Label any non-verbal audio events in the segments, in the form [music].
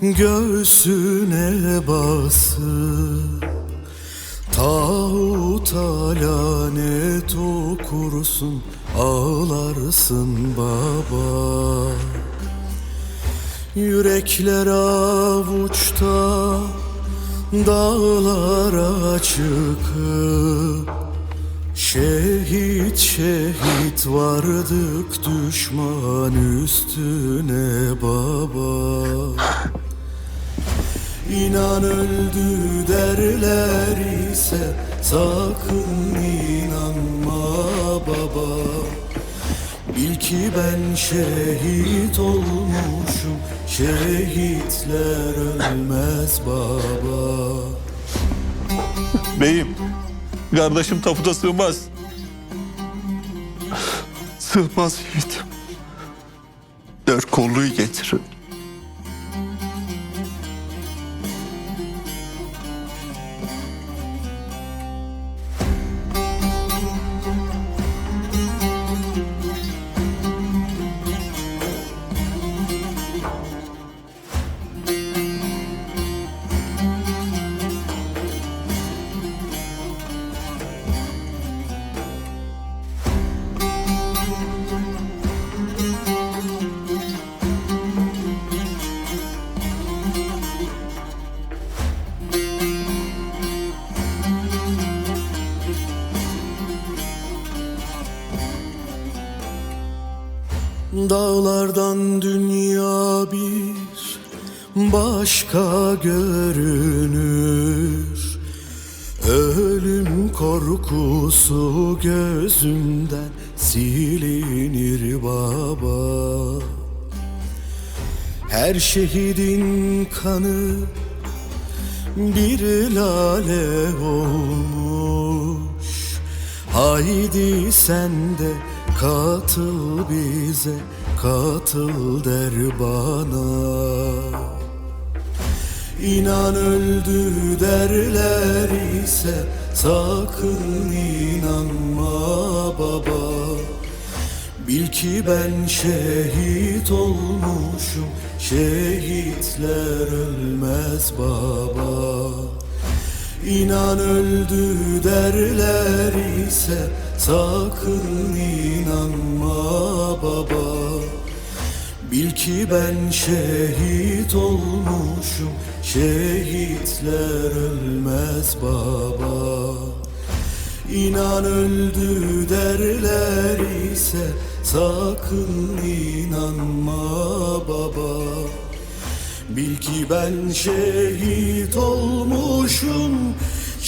göğsüne basıp Tağuta lanet okursun ağlarsın baba. Yürekler avuçta dağlara çıkıp Şehit şehit vardık düşman üstüne baba İnan öldü derler ise sakın inanma baba Bil ki ben şehit olmuşum Şehitler ölmez baba Beyim, kardeşim tapuda sığmaz. Sığmaz yiğidim. Dört kolluyu getirin. Dağlardan dünya bir başka görünür. Ölüm korkusu gözümden silinir baba. Her şehidin kanı bir lale olmuş. Haydi sen de katıl bize katıl der bana. İnan öldü derler ise sakın inanma baba. Bil ki ben şehit olmuşum Şehitler ölmez baba. İnan öldü derler ise sakın inanma baba. Bil ki ben şehit olmuşum. Şehitler ölmez baba. İnan öldü derler ise sakın inanma baba. Bil ki ben şehit olmuşum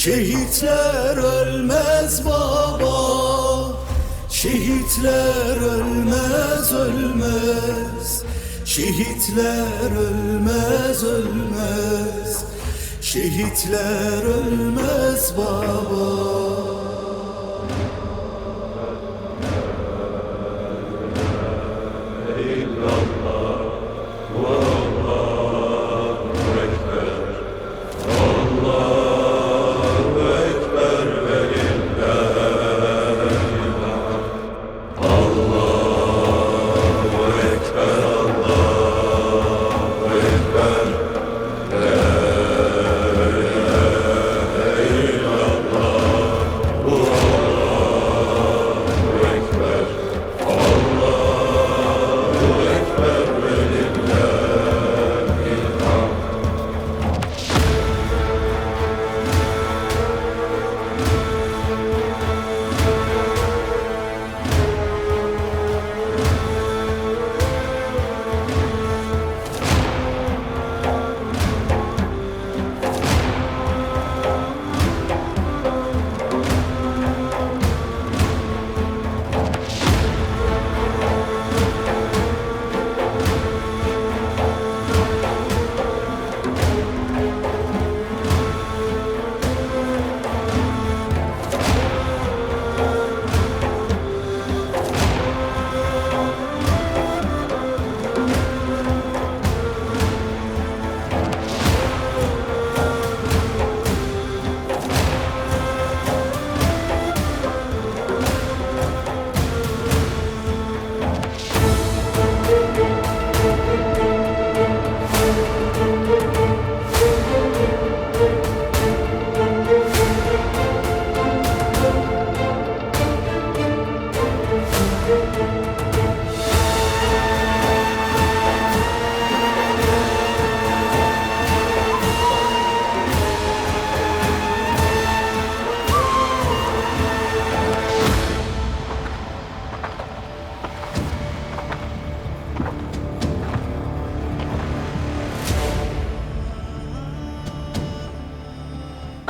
Şehitler ölmez baba Şehitler ölmez ölmez. Şehitler ölmez ölmez. Şehitler ölmez baba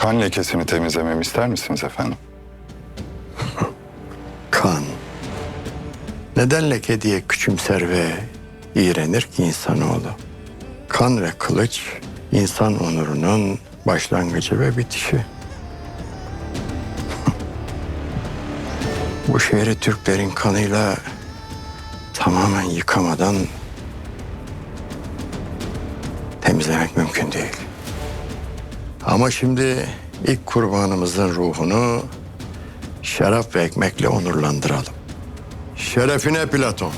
Kan lekesini temizlememi ister misiniz efendim? [laughs] Kan. Neden leke diye küçümser ve iğrenir ki insanoğlu? Kan ve kılıç insan onurunun başlangıcı ve bitişi. [laughs] Bu şehri Türklerin kanıyla tamamen yıkamadan temizlemek mümkün değil. Ama şimdi ilk kurbanımızın ruhunu şarap ve ekmekle onurlandıralım. Şerefine Platon.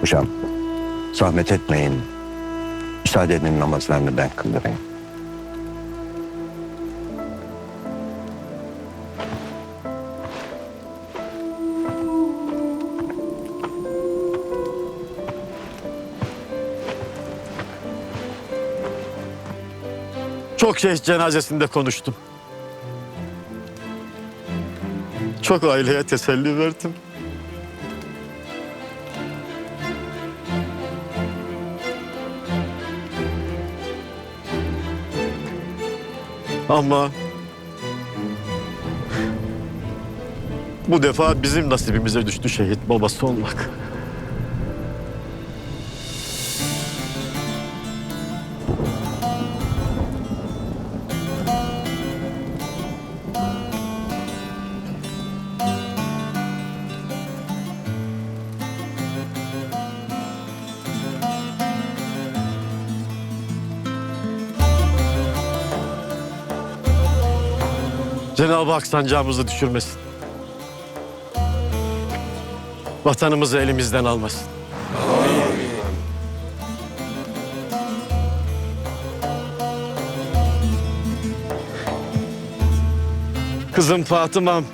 Hocam zahmet etmeyin. Müsaade edin namazlarını ben kıldırayım. Çok şey cenazesinde konuştum. Çok aileye teselli verdim. Ama bu defa bizim nasibimize düştü şehit babası olmak. Cenab-ı Hak sancağımızı düşürmesin. Vatanımızı elimizden almasın. Kızım Fatıma'm.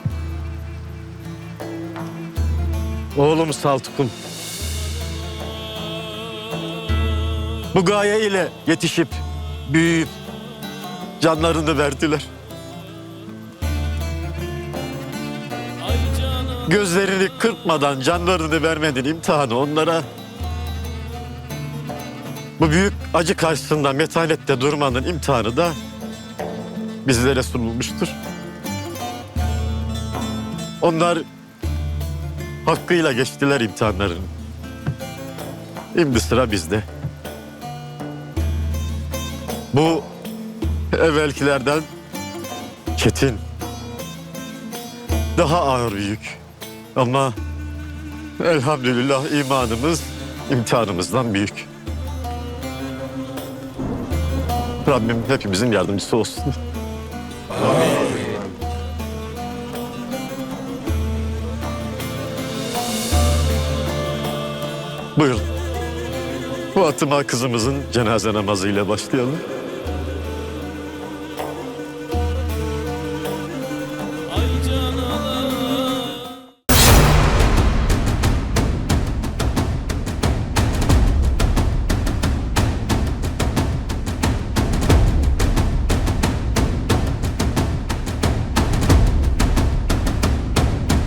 Oğlum Saltuk'um. Bu gaye ile yetişip, büyüyüp canlarını verdiler. Gözlerini kırpmadan canlarını vermedin imtihanı onlara. Bu büyük acı karşısında metanette durmanın imtihanı da bizlere sunulmuştur. Onlar hakkıyla geçtiler imtihanlarını. Şimdi sıra bizde. Bu evvelkilerden çetin, daha ağır bir yük. Ama elhamdülillah imanımız imtihanımızdan büyük. Rabbim hepimizin yardımcısı olsun. Buyurun. Fatıma kızımızın cenaze namazıyla başlayalım.